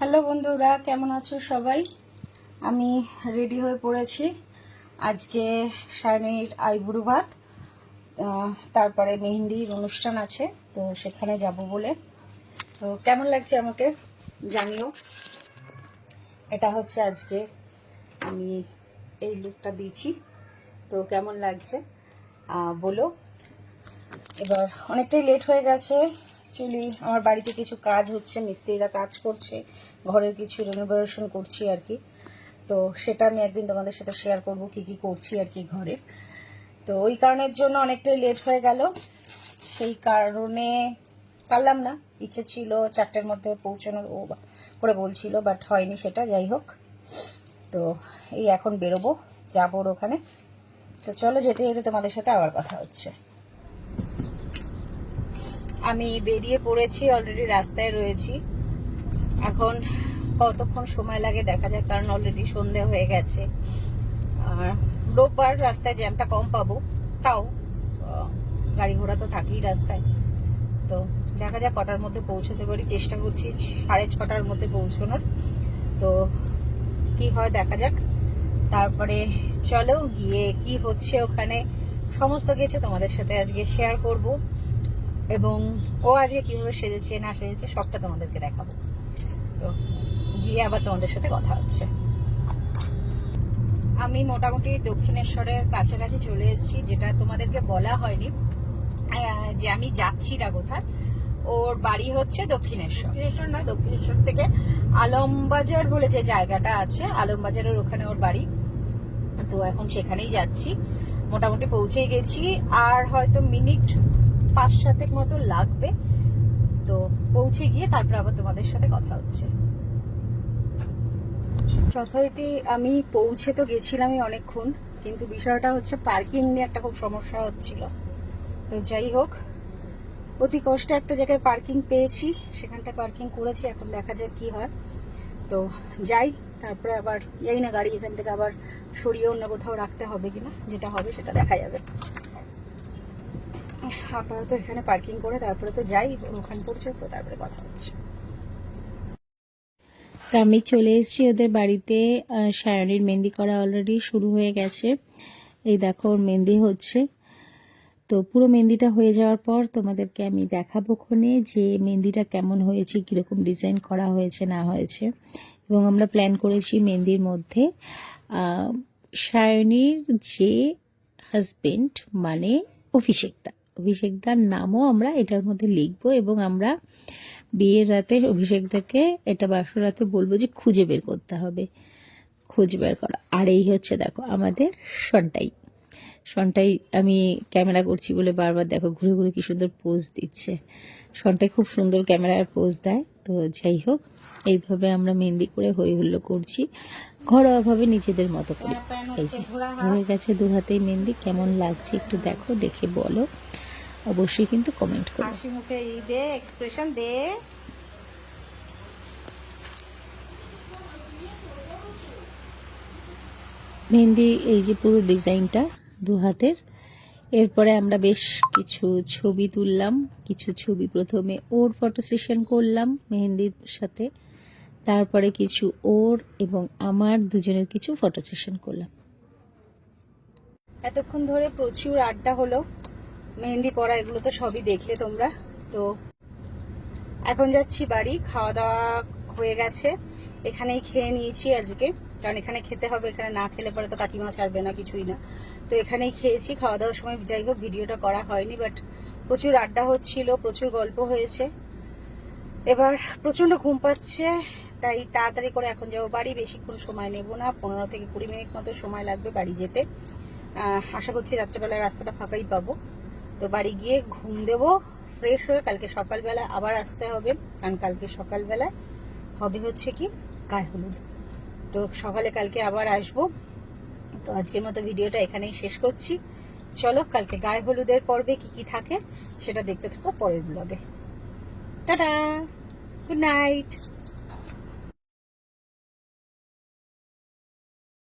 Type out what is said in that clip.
Hello বন্ধুরা, কেমন আছো সবাই? আমি রেডি হয়ে পড়েছি। আজকে সায়নীর আইবুড়ো ভাত তারপরে মেহেন্দির অনুষ্ঠান আছে, তো সেখানে যাব বলে। তো কেমন লাগছে আমাকে জানিও। এটা হচ্ছে আজকে আমি এই লুকটা দিয়েছি, তো কেমন লাগছে বলো। এবার অনেকটাই লেট হয়ে গেছে অ্যাকচুয়ালি আমার বাড়িতে কিছু কাজ হচ্ছে, মিস্ত্রিরা কাজ করছে, ঘরের কিছু রেনোভেশন করছি আর কি তো সেটা আমি একদিন তোমাদের সাথে শেয়ার করব, কি কি করছি আর কি ঘরের তো ওই কারণের জন্য অনেকটাই লেট হয়ে গেল। সেই কারণে পারলাম না। ইচ্ছে ছিল চারটের মধ্যে পৌঁছানোর, ও করে বলছিল বাট হয়নি সেটা, যাই হোক। তো এই এখন বেরোবো, যাব ওর ওখানে। তো চলো যেতে যেতে তোমাদের সাথে আবার কথা হচ্ছে। আমি বেরিয়ে পড়েছি অলরেডি রাস্তায় রয়েছি। এখন কতক্ষণ সময় লাগে দেখা যাক, কারণ অলরেডি সন্ধে হয়ে গেছে। আর রোববার রাস্তায় জ্যামটা কম পাবো, তাও গাড়ি ঘোড়া তো থাকেই রাস্তায়। তো দেখা যাক কটার মধ্যে পৌঁছতে পারি, চেষ্টা করছি সাড়ে ছটার মধ্যে পৌঁছানোর। তো কি হয় দেখা যাক। তারপরে চলো গিয়ে কি হচ্ছে ওখানে। সমস্ত কিছু তোমাদের সাথে আজকে শেয়ার করব। এবং ও আজকে কীভাবে সেজেছে, না সেজেছে, সবটা তোমাদেরকে দেখাবো। তো গিয়ে আবার তোমাদের সাথে কথা হচ্ছে। আমি মোটামুটি দক্ষিণেশ্বরের কাছাকাছি চলে এসেছি, যেটা তোমাদেরকে বলা হয়নি যে আমি যাচ্ছি না কোথায়। ওর বাড়ি হচ্ছে দক্ষিণেশ্বর। দক্ষিণেশ্বর না, দক্ষিণেশ্বর থেকে আলমবাজার বলে যে জায়গাটা আছে, আলমবাজারের ওখানে ওর বাড়ি। তো এখন সেখানেই যাচ্ছি। মোটামুটি পৌঁছেই গেছি, আর হয়তো মিনিট পাঁচ সাতেক মতো লাগবে। তো পৌঁছে গিয়ে তারপর আবার তোমাদের সাথে কথা হচ্ছে। যথারীতি আমি পৌঁছে তো গেছিলামই অনেকক্ষণ, কিন্তু বিষয়টা হচ্ছে পার্কিং নিয়ে একটা খুব সমস্যা হচ্ছিল। তো যাই হোক, অতি কষ্টে একটা জায়গায় পার্কিং পেয়েছি সেখানটা পার্কিং করেছি, এখন দেখা যাক কি হয়। তো যাই, তারপরে আবার যাই না গাড়ি এখান থেকে আবার সরিয়ে অন্য কোথাও রাখতে হবে কিনা, যেটা হবে সেটা দেখা যাবে। আপাতত এখানে পার্কিং করে তারপরে তো যাই, ওখান পর্যন্ত তারপরে কথা হচ্ছে। তা আমি চলে এসেছি ওদের বাড়িতে সায়নীর মেহেন্দি করা অলরেডি শুরু হয়ে গেছে। এই দেখো, ওর মেহেন্দি হচ্ছে। তো পুরো মেহেন্দিটা হয়ে যাওয়ার পর তোমাদেরকে আমি দেখাবো ক্ষণে যে মেহেন্দিটা কেমন হয়েছে, কীরকম ডিজাইন করা হয়েছে, না হয়েছে। এবং আমরা প্ল্যান করেছি মেহেন্দির মধ্যে সায়নীর যে হাজবেন্ড মানে অভিষেকদা অভিষেকদার নামও আমরা এটার মধ্যে লিখব এবং আমরা বিয়ের রাতে অভিষেকদাকে এটা বাসর রাতে বলব যে খুঁজে বের করতে হবে। খুঁজে বের করা। আর এই হচ্ছে দেখো আমাদের সন্টাই। সন্টাই আমি ক্যামেরা করছি বলে বারবার দেখো ঘুরে ঘুরে কি সুন্দর পোজ দিচ্ছে। সন্টাই খুব সুন্দর ক্যামেরার পোজ দেয়। তো যাই হোক, এইভাবে আমরা মেহেন্দি করে হই হুল্লো করছি। ঘরোয়াভাবে নিজেদের মতো করে। এই যে হয়ে গেছে দু হাতেই মেহেন্দি কেমন লাগছে একটু দেখো দেখে বলো। অবশ্যই কিন্তু কমেন্ট করো। হাসি মুখে ই দে এক্সপ্রেশন দে। মেহেন্দি এই যে পুরো ডিজাইনটা দু হাতের। এরপরে আমরা বেশ কিছু ছবি তুললাম কিছু ছবি প্রথমে ওর ফটো সেশন করলাম মেহেন্দির সাথে। তারপরে কিছু ওর এবং আমার দুজনের কিছু ফটো সেশন করলাম। এতক্ষণ ধরে প্রচুর আড্ডা হলো। মেহেন্দি পরা এগুলো তো সবই দেখলে তোমরা। তো এখন যাচ্ছি বাড়ি, খাওয়া দাওয়া হয়ে গেছে। এখানেই খেয়ে নিয়েছি আজকে। কারণ এখানে খেতে হবে, এখানে না খেলে পরে তো কাকিমা ছাড়বে না, কিছুই না। তো এখানেই খেয়েছি, খাওয়া দাওয়ার সময় যাই হোক, ভিডিওটা করা হয়নি বাট প্রচুর আড্ডা হচ্ছিল, প্রচুর গল্প হয়েছে। এবার প্রচণ্ড ঘুম পাচ্ছে তাই তাড়াতাড়ি করে এখন যাব বাড়ি। বেশিক্ষণ সময় নেব না, পনেরো থেকে কুড়ি মিনিট মতো সময় লাগবে বাড়ি যেতে। আশা করছি রাত্রেবেলা রাস্তাটা ফাঁকাই পাবো। তো বাড়ি গিয়ে ঘুম দেব ফ্রেশ হয়ে কালকে সকালবেলা আবার আসতে হবে, কারণ কালকে সকালবেলা হবে হচ্ছে কি, গায়ে হলুদ। তো সকালে কালকে আবার আসব। তো আজকের মতো ভিডিওটা এখানেই শেষ করছি। চলো কালকে গায়ে হলুদের পর্বে কি কি থাকে সেটা দেখতে থাকো পরের ব্লগে টাটা! Good night!